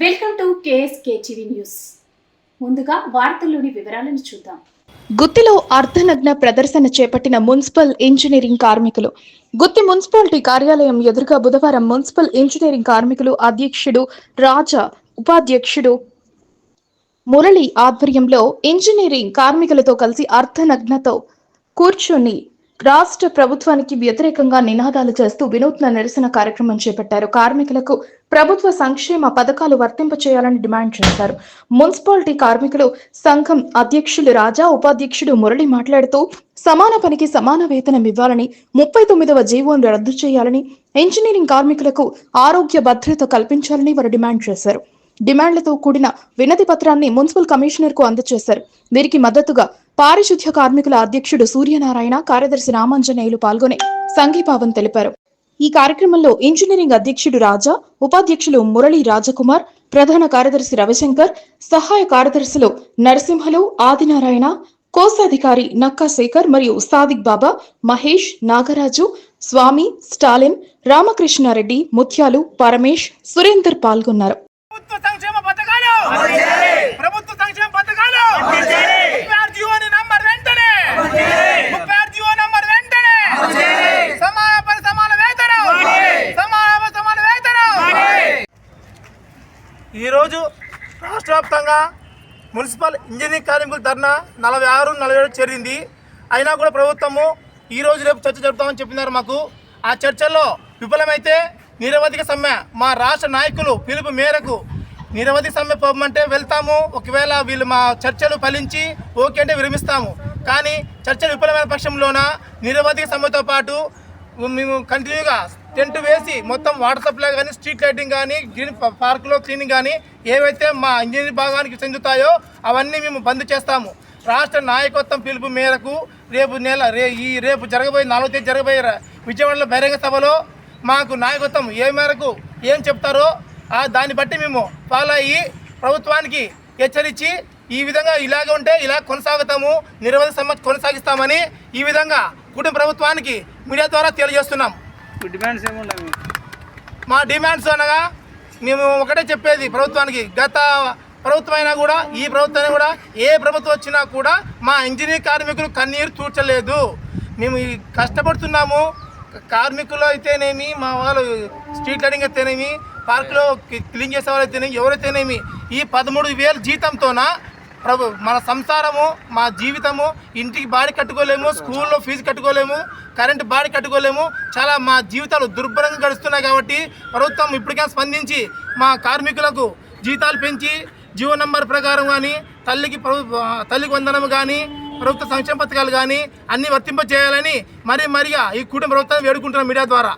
Welcome to KSK TV news. ముందుగా వార్తల్లోని వివరాలను చూద్దాం. గుత్తిలో అర్ధనగ్న ప్రదర్శన చేపట్టిన మున్సిపల్ ఇంజనీరింగ్ కార్మికులు. గుత్తి మున్సిపాలిటీ కార్యాలయం ఎదురుగా బుధవారం మున్సిపల్ ఇంజనీరింగ్ కార్మికులు అధ్యక్షుడు రాజా ఉపాధ్యక్షుడు మురళి ఆధ్వర్యంలో ఇంజనీరింగ్ కార్మికులతో కలిసి అర్ధనగ్నతో కూర్చొని రాష్ట్ర ప్రభుత్వానికి వ్యతిరేకంగా నినాదాలు చేస్తూ వినూత్న నిరసన కార్యక్రమం చేపట్టారు. కార్మికులకు ప్రభుత్వ సంక్షేమ పథకాలు వర్తింపచేయాలని డిమాండ్ చేశారు. మున్సిపాలిటీ కార్మికులు సంఘం అధ్యక్షులు రాజా ఉపాధ్యక్షుడు మురళి మాట్లాడుతూ సమాన పనికి సమాన వేతనం ఇవ్వాలని ముప్పై తొమ్మిదవ జీవోను రద్దు చేయాలని ఇంజనీరింగ్ కార్మికులకు ఆరోగ్య భద్రత కల్పించాలని వారు డిమాండ్ చేశారు. డిమాండ్లతో కూడిన వినతి పత్రాన్ని మున్సిపల్ కమిషనర్కు అందజేశారు. వీరికి మద్దతుగా పారిశుద్ధ్య కార్మికుల అధ్యక్షుడు సూర్యనారాయణ కార్యదర్శి రామాంజనేయులు పాల్గొని సంఘీభావం తెలిపారు. ఈ కార్యక్రమంలో ఇంజనీరింగ్ అధ్యక్షుడు రాజా ఉపాధ్యక్షులు మురళి రాజకుమార్ ప్రధాన కార్యదర్శి రవిశంకర్ సహాయ కార్యదర్శులు నరసింహలు ఆదినారాయణ కోశాధికారి నక్కా శేఖర్ మరియు సాదిక్ బాబా మహేష్ నాగరాజు స్వామి స్టాలిన్ రామకృష్ణారెడ్డి ముత్యాలు పరమేష్ సురేందర్ పాల్గొన్నారు. ప్రభుత్వ సంక్షేమ పథకాలు. ముప్పై ఆరు జీవో నంబర్ వెంటనే. ముప్పై ఆరు జీవో నంబర్ వెంటనే. సమాన పని సమాన వేతనం. సమాన సమాన వేతనం. ఈరోజు రాష్ట్ర వ్యాప్తంగా మున్సిపల్ ఇంజనీరింగ్ కార్మికుల ధర్నా నలభై ఆరు నలభై ఏడు చేరింది. అయినా కూడా ప్రభుత్వము ఈ రోజు రేపు చర్చ జరుపుతామని చెప్పినారు మాకు. ఆ చర్చల్లో విఫలమైతే నిరవధిక సమ్మె. మా రాష్ట్ర నాయకులు పిలుపు మేరకు నిరవధి సమ్మె పోమంటే వెళ్తాము. ఒకవేళ వీళ్ళు మా చర్చలు ఫలించి ఓకే అంటే విరమిస్తాము. కానీ చర్చలు విఫలమైన పక్షంలోన నిరవధి సమ్మెతో పాటు మేము కంటిన్యూగా టెంట్ వేసి మొత్తం వాటర్ సప్లై కానీ స్ట్రీట్ లైటింగ్ కానీ గ్రీన్ పార్కులో క్లీనింగ్ కానీ ఏవైతే మా ఇంజనీరింగ్ భాగానికి చెందుతాయో అవన్నీ మేము బంద్ చేస్తాము. రాష్ట్ర నాయకత్వం పిలుపు మేరకు రేపు నెల రే ఈ రేపు జరగబోయే నాలుగో తేదీ జరగబోయే విజయవాడలో బహిరంగ సభలో మాకు నాయకత్వం ఏ మేరకు ఏం చెప్తారో దాన్ని బట్టి మేము ఫాలో అయ్యి ప్రభుత్వానికి హెచ్చరించి ఈ విధంగా ఇలాగ ఉంటే ఇలా కొనసాగుతాము నిరవధి సమ్మె కొనసాగిస్తామని ఈ విధంగా కుటుంబ ప్రభుత్వానికి మీడియా ద్వారా తెలియజేస్తున్నాం. డిమాండ్స్ ఏముండవు మా డిమాండ్స్ అనగా మేము ఒకటే చెప్పేది ప్రభుత్వానికి గత ప్రభుత్వం అయినా కూడా ఈ ప్రభుత్వం అయినా కూడా ఏ ప్రభుత్వం వచ్చినా కూడా మా ఇంజనీర్ కార్మికులు కన్నీరు తూర్చలేదు. మేము కష్టపడుతున్నాము కార్మికులు అయితేనేమి మా వాళ్ళు స్ట్రీట్ లైటింగ్ అయితేనేమి పార్కులో క్లీన్ చేసే వాళ్ళు అయితేనేమి ఎవరైతేనేమి ఈ పదమూడు వేల జీతంతోన ప్రభు మన సంసారము మా జీవితము ఇంటికి బాడీ కట్టుకోలేము స్కూల్లో ఫీజు కట్టుకోలేము కరెంటు బాడీ కట్టుకోలేము చాలా మా జీవితాలు దుర్భరంగా గడుస్తున్నాయి కాబట్టి ప్రభుత్వం ఇప్పటికే స్పందించి మా కార్మికులకు జీతాలు పెంచి జీవో నంబర్ ప్రకారం కానీ తల్లికి ప్రభు తల్లికి వందనం కానీ ప్రభుత్వ సంక్షేమ పథకాలు కానీ అన్నీ వర్తింపజేయాలని మరీ మరిగా ఈ కూటమి ప్రభుత్వాన్ని వేడుకుంటున్నాం మీడియా ద్వారా.